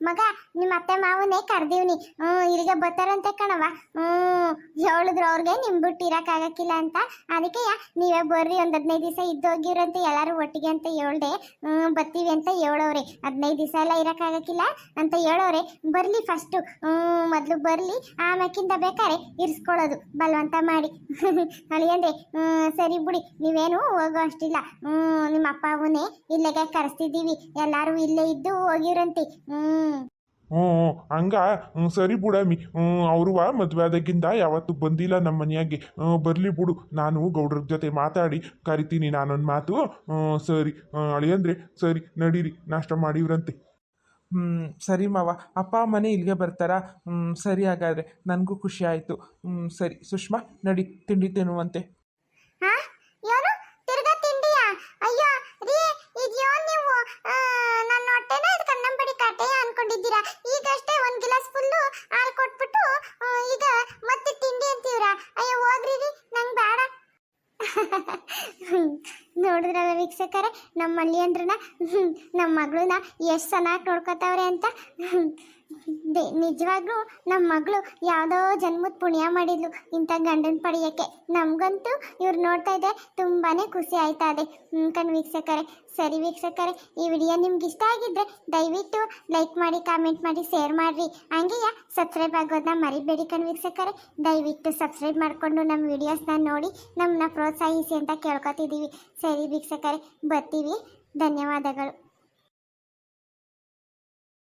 ಮಗ, ನಿಮ್ಮ ಅತ್ತೆ ಮಾವನೇ ಕರ್ದೀವ್ನಿ. ಹ್ಮ್, ಇಲ್ಲಿಗೆ ಬರ್ತಾರಂತೆ ಕಣವ ಹ್ಮ್, ಹೇಳಿದ್ರು ಅವ್ರಿಗೆ ನಿಮ್ ಬಿಟ್ಟು ಇರಕ್ಕಾಗಕ್ಕಿಲ್ಲ ಅಂತ. ಅದಕ್ಕೆ ನೀವೇ ಬರ್ರಿ, ಒಂದ್ ಹದಿನೈದು ದಿವಸ ಇದ್ದೋಗಿರಂತೆ ಎಲ್ಲಾರು ಒಟ್ಟಿಗೆ ಅಂತ ಹೇಳ್ದೆ. ಹ್ಮ್ ಬರ್ತೀವಿ ಅಂತ ಹೇಳೋರೆ ಹದಿನೈದು ದಿವಸ ಎಲ್ಲ ಇರಕ್ಕಾಗಕ್ಕಿಲ್ಲ ಅಂತ ಹೇಳೋರೆ ಬರ್ಲಿ ಫಸ್ಟ್ ಹ್ಮ್, ಮೊದ್ಲು ಬರ್ಲಿ, ಆಮ್ಯಾಕಿಂದ ಬೇಕಾರೆ ಇರ್ಸ್ಕೊಳ್ಳೋದು. ಬಲವಂತ ಮಾಡಿ. ಅಳಿಯಂದ್ರೆ, ಹ್ಮ್, ಸರಿ ಬಿಡಿ, ನೀವೇನು ಹೋಗೋ ಅಷ್ಟಿಲ್ಲ. ಹ್ಮ್, ನಿಮ್ಮ ಅಪ್ಪ ಅವನೇ ಇಲ್ಲಿಗೆ ಕರೆಸ್ತಿದ್ದೀವಿ. ಎಲ್ಲಾರು ಇಲ್ಲೇ ಇದ್ದು ಹೋಗಿರಂತೆ ಹ್ಮ್. ಹ್ಞೂ, ಹಂಗ ಹ್ಞೂ ಸರಿ ಬಿಡಮ್ಮಿ ಹ್ಞೂ ಅವರು ಮದುವೆ ಆದಾಗಿಂದ ಯಾವತ್ತೂ ಬಂದಿಲ್ಲ ನಮ್ಮ ಮನೆಯಾಗೆ. ಬರಲಿ ಬಿಡು. ನಾನು ಗೌಡ್ರ ಜೊತೆ ಮಾತಾಡಿ ಕರಿತೀನಿ ನಾನೊಂದು ಮಾತು. ಸರಿ. ಅಳಿಯಂದ್ರೆ ಸರಿ ನಡೀರಿ. ನಾಷ್ಟ ಮಾಡಿವ್ರಂತೆ. ಹ್ಞೂ ಸರಿ ಮಾವ. ಅಪ್ಪ ಮನೆ ಇಲ್ಲಿಗೆ ಬರ್ತಾರಾ? ಹ್ಞೂ ಸರಿ ಹಾಗಾದರೆ. ನನಗೂ ಖುಷಿ ಆಯಿತು. ಹ್ಞೂ ಸರಿ. ಸುಷ್ಮಾ ನಡಿ ತಿಂಡಿ ತಿನ್ನುವಂತೆ ಹಾ ಏನು ತಿರ್ಗಾ ತಿಂಡಿಯಾ ಅಯ್ಯೋ ರೀ ಇದ್ಯೋ ನೀವು ಆ, ನನ್ನ ಹೊಟ್ಟೆನ ಇದು ಕನ್ನಂಬಡಿ ಕಾಟೆ ಅನ್ಕೊಂಡಿದ್ದೀರಾ ಈಗಷ್ಟೇ ಒಂದ್ ಗ್ಲಾಸ್ ಫುಲ್ಲು ಹಾಲು ಕೊಟ್ಬಿಟ್ಟು ಆ, ಈಗ ಮತ್ತೆ ತಿಂಡಿ ಅಂತೀವ್ರಾ ಅಯ್ಯೋ ಹೋಗ್ರಿ ರೀ ನಂಗೆ ಬೇಡ ನೋಡಿದ್ರಲ್ಲ ವೀಕ್ಷಕರೇ ನಮ್ಮ ಮಲ್ಲಿಯಂದ್ರನ ನಮ್ಮ ಮಗಳನ್ನ ಎಷ್ಟು ಚೆನ್ನಾಗಿ ನೋಡ್ಕೊತಾವ್ರೆ ಅಂತ. ನಿಜವಾಗ್ಲೂ ನಮ್ಮ ಮಗಳು ಯಾವುದೋ ಜನ್ಮದ ಪುಣ್ಯ ಮಾಡಿದ್ಲು ಇಂಥ ಗಂಡನ ಪಡೆಯೋಕ್ಕೆ. ನಮಗಂತೂ ಇವ್ರು ನೋಡ್ತಾ ಇದ್ದೆ ತುಂಬಾ ಖುಷಿ ಆಯ್ತಾ ಇದೆ. ಕಣ್ ವೀಕ್ಷಕರೇ. ಸರಿ ವೀಕ್ಷಕರೇ, ಈ ವಿಡಿಯೋ ನಿಮ್ಗೆ ಇಷ್ಟ ಆಗಿದ್ರೆ ದಯವಿಟ್ಟು ಲೈಕ್ ಮಾಡಿ, ಕಾಮೆಂಟ್ ಮಾಡಿ, ಶೇರ್ ಮಾಡಿರಿ. ಹಂಗೆಯ ಸಬ್ಸ್ಕ್ರೈಬ್ ಆಗೋದನ್ನ ಮರಿಬೇಡಿ ಕಣ್ ವೀಕ್ಷಕರೇ. ದಯವಿಟ್ಟು ಸಬ್ಸ್ಕ್ರೈಬ್ ಮಾಡಿಕೊಂಡು ನಮ್ಮ ವಿಡಿಯೋಸ್ನ ನೋಡಿ ನಮ್ಮನ್ನ ಪ್ರೋತ್ಸಾಹಿಸಿ ಅಂತ ಕೇಳ್ಕೊತಿದ್ದೀವಿ. ಸರಿ ವೀಕ್ಷಕರೇ, ಬರ್ತೀವಿ. ಧನ್ಯವಾದಗಳು.